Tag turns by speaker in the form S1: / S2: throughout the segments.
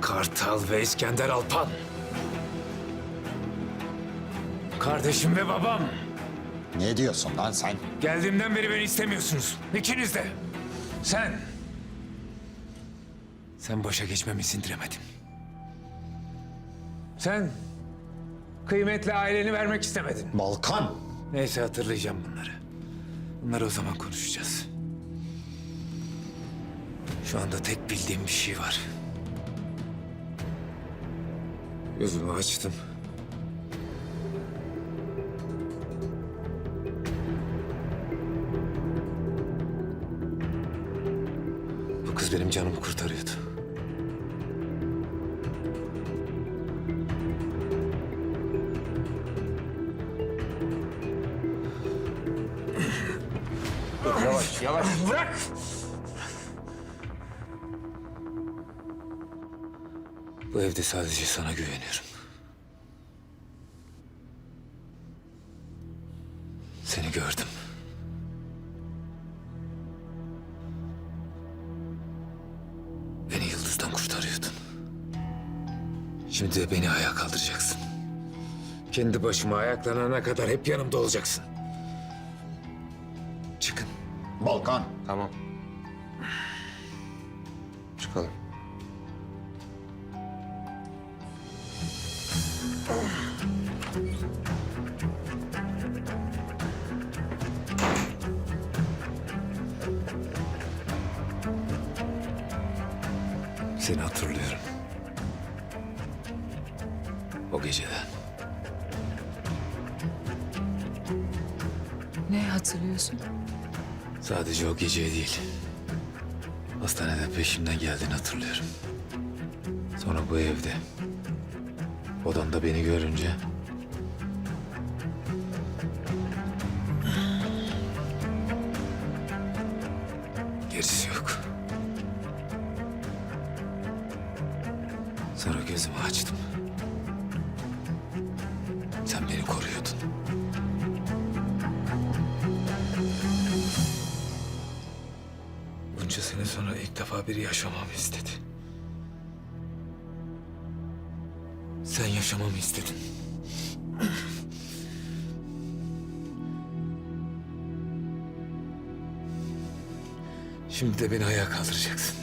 S1: Kartal ve İskender Alpan. Kardeşim ve babam.
S2: Ne diyorsun lan sen?
S1: Geldiğimden beri beni istemiyorsunuz. İkiniz de. Sen. Sen başa geçmemi sindiremedin. Sen. Kıymetli aileni vermek istemedin.
S2: Balkan!
S1: Neyse hatırlayacağım bunları. Bunları o zaman konuşacağız. Şu anda tek bildiğim bir şey var. Gözümü açtım. Bu kız benim canımı kurtarıyordu.
S3: Yavaş, yavaş.
S1: Bırak! Bu evde sadece sana güveniyorum. Seni gördüm. Beni yıldızdan kurtarıyordun. Şimdi de beni ayağa kaldıracaksın. Kendi başıma ayaklanana kadar hep yanımda olacaksın. Çıkın.
S2: Balkan!
S3: Tamam. Çıkalım.
S1: Seni hatırlıyorum. O geceden.
S4: Ne hatırlıyorsun?
S1: Sadece o gece değil. Hastanede peşimden geldiğini hatırlıyorum. Sonra bu evde. Odanda beni görünce... Sonra gözümü açtım. Sen beni koruyordun. Bunca sene sonra ilk defa biri yaşamamı istedi. Sen yaşamamı istedin. Şimdi de beni ayağa kaldıracaksın.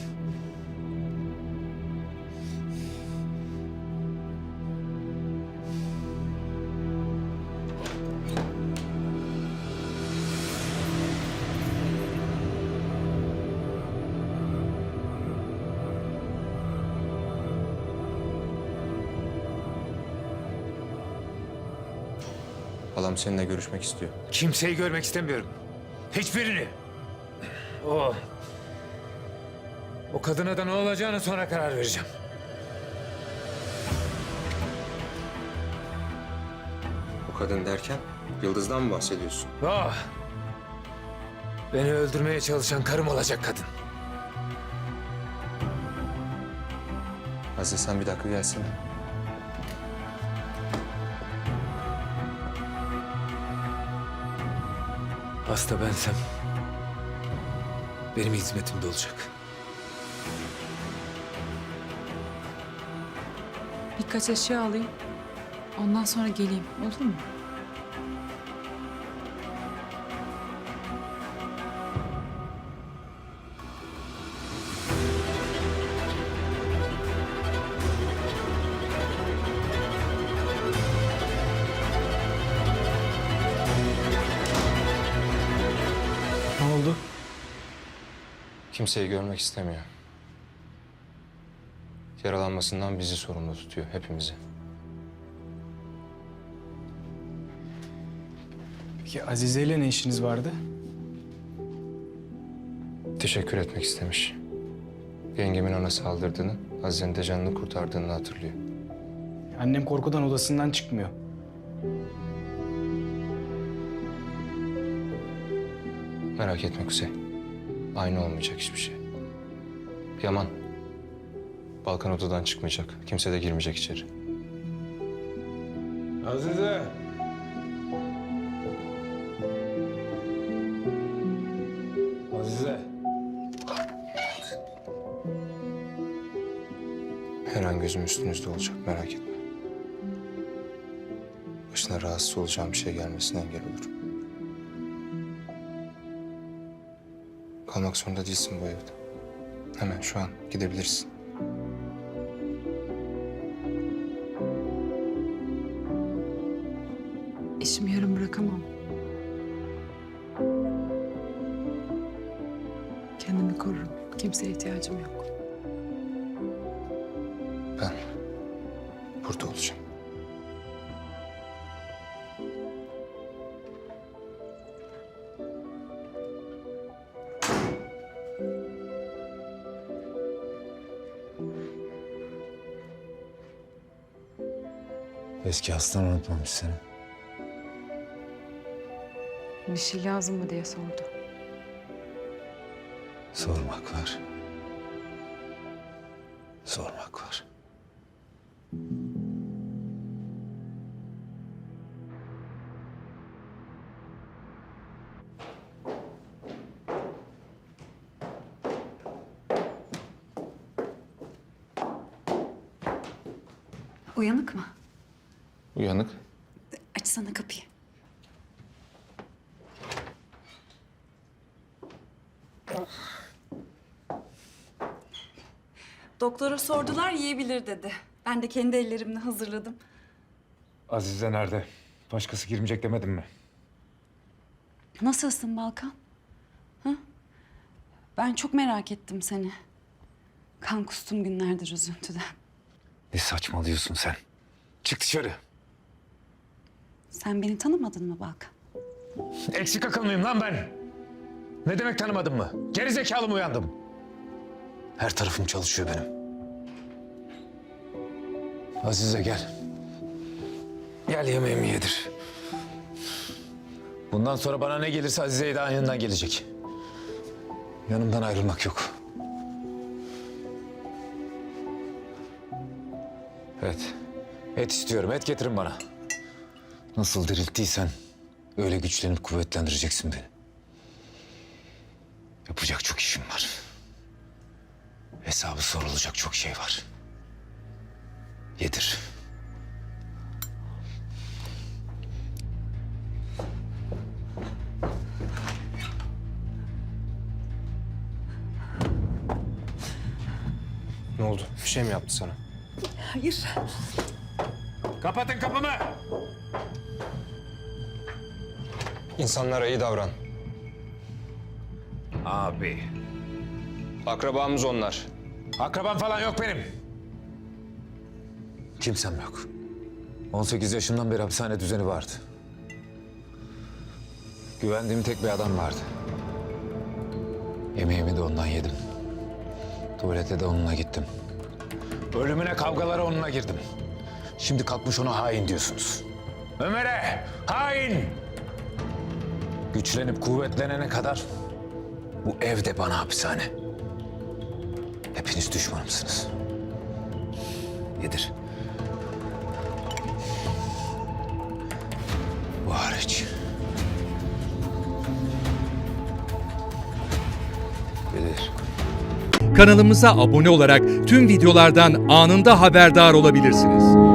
S3: Seninle görüşmek istiyor.
S1: Kimseyi görmek istemiyorum. Hiçbirini. O... O kadına da ne olacağını sonra karar vereceğim.
S3: O kadın derken Yıldız'dan mı bahsediyorsun?
S1: Ah! Beni öldürmeye çalışan karım olacak kadın.
S3: Azize sen bir dakika gelsene.
S1: Hasta bensem benim hizmetimde olacak.
S4: Birkaç eşya alayım. Ondan sonra geleyim. Olur mu?
S3: Kimseyi görmek istemiyor. Yaralanmasından bizi sorumlu tutuyor, hepimizi.
S5: Peki Azize ile ne işiniz vardı?
S3: Teşekkür etmek istemiş. Yengemin ona saldırdığını, Azize'nin de canını kurtardığını hatırlıyor.
S5: Annem korkudan odasından çıkmıyor.
S3: Merak etme Kuzey. Aynı olmayacak hiçbir şey. Yaman. Balkan odadan çıkmayacak. Kimse de girmeyecek içeri.
S1: Azize! Azize!
S3: Her an gözüm üstünüzde olacak merak etme. Başına rahatsız olacağım bir şey gelmesine engel olurum. Kalmak zorunda değilsin bu evde. Hemen şu an gidebilirsin.
S4: İşimi yarım bırakamam. Kendimi korurum. Kimseye ihtiyacım yok.
S1: Eski hastan unutmamış seni.
S4: Bir şey lazım mı diye sordu.
S1: Sormak var. Sormak var.
S6: Uyanık mı?
S3: Uyanık.
S6: Açsana kapıyı. Doktora sordular yiyebilir dedi. Ben de kendi ellerimle hazırladım.
S1: Azize nerede? Başkası girmeyecek demedim mi?
S6: Nasılsın Balkan? Hı? Ben çok merak ettim seni. Kan kustum günlerdir üzüntüden.
S1: Ne saçmalıyorsun sen? Çık dışarı.
S6: Sen beni tanımadın mı Balkan?
S1: Eksik akıl lan ben? Ne demek tanımadın mı? Geri zekalı mı uyandım? Her tarafım çalışıyor benim. Azize gel. Gel yemeğimi yedir. Bundan sonra bana ne gelirse Azize'ye de aynından gelecek. Yanımdan ayrılmak yok. Evet. Et istiyorum. Et getirin bana. Nasıl dirilttiysen öyle güçlenip kuvvetlendireceksin beni. Yapacak çok işim var. Hesabı sorulacak çok şey var. Yedir.
S3: Ne oldu? Bir şey mi yaptı sana?
S6: Hayır.
S1: Kapatın kapımı.
S3: İnsanlara iyi davran.
S1: Abi.
S3: Akrabamız onlar.
S1: Akrabam falan yok benim. Kimsem yok. 18 yaşından beri hapishane düzeni vardı. Güvendiğim tek bir adam vardı. Yemeğimi de ondan yedim. Tuvalete de onunla gittim. Ölümüne kavgalara onunla girdim. Şimdi kalkmış ona hain diyorsunuz. Ömer'e hain! Güçlenip kuvvetlenene kadar bu evde bana hapishane. Hepiniz düşmanımsınız. Yedir. Bu hariç. Yedir.
S7: Kanalımıza abone olarak tüm videolardan anında haberdar olabilirsiniz.